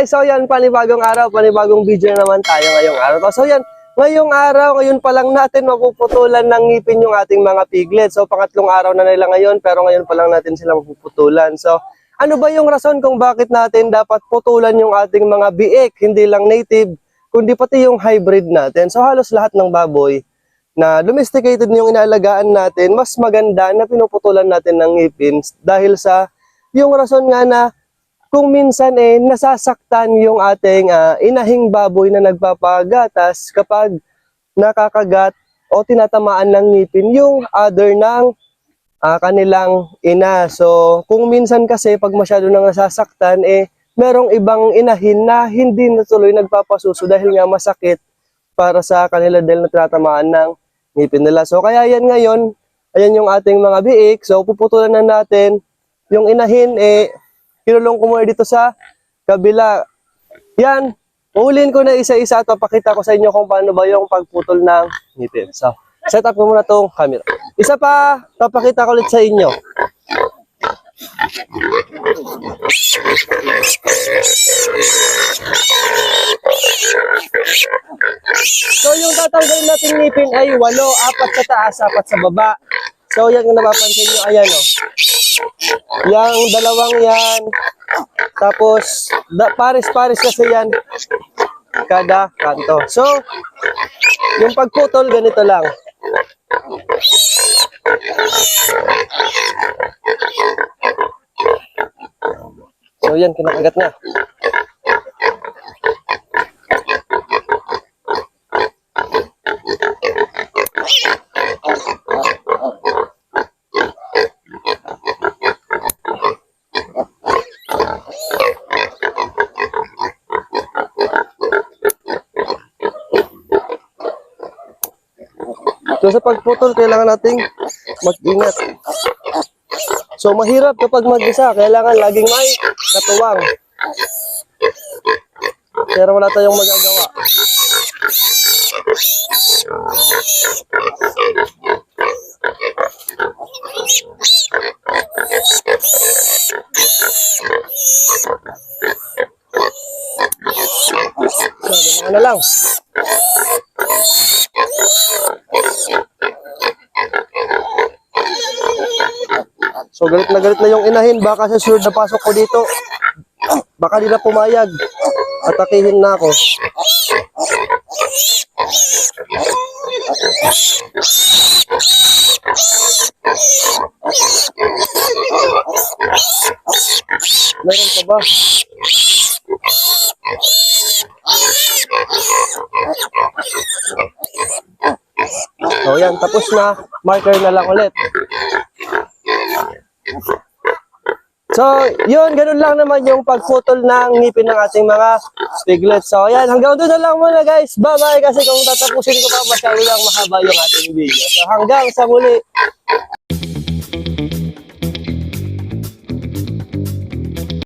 guys, so yan, panibagong araw, panibagong video na naman tayo ngayong araw. So yan, ngayong araw, ngayon pa lang natin mapuputulan ng ngipin yung ating mga piglet. So pangatlong araw na nila ngayon, pero ngayon pa lang natin sila mapuputulan. So ano ba yung rason kung bakit natin dapat putulan yung ating mga biik, hindi lang native, kundi pati yung hybrid natin. So halos lahat ng baboy na domesticated yung inaalagaan natin, mas maganda na pinuputulan natin ng ngipin dahil sa yung rason nga na kung minsan eh nasasaktan yung ating ah, inahing baboy na nagpapagatas kapag nakakagat o tinatamaan ng ngipin yung other ng ah, kanilang ina. So kung minsan kasi pag masyado nang nasasaktan eh merong ibang inahin na hindi natuloy nagpapasuso dahil nga masakit para sa kanila dahil natatamaan ng ngipin nila. So kaya yan ngayon, ayan yung ating mga biik. So puputulan na natin yung inahin eh kinulong ko muna dito sa kabila. Yan, uulin ko na isa-isa at papakita ko sa inyo kung paano ba yung pagputol ng ngipin. So, set up ko muna tong camera. Isa pa, papakita ko ulit sa inyo. So, yung tatanggalin natin ngipin ay walo, apat sa taas, apat sa baba. So, yung napapansin nyo, ayan o. Yang dalawang yan. Tapos, pares-pares kasi yan. Kada kanto. So, yung pagputol, ganito lang. So, yan, kinakagat na. So, sa pagputol, kailangan nating mag-ingat. So, mahirap kapag mag-isa. Kailangan laging may katuwang. Pero wala tayong magagawa. So, na lang. So galit na galit na yung inahin, baka sa sunod na pasok ko dito, baka di na pumayag. Atakihin na ako. Meron pa ba? So yan, tapos na. Marker na lang ulit. So, yun, ganun lang naman yung pagputol ng ngipin ng ating mga piglets. So, ayan, hanggang doon na lang muna guys. Bye-bye kasi kung tatapusin ko pa, masyado lang mahaba yung ating video. So, hanggang sa muli.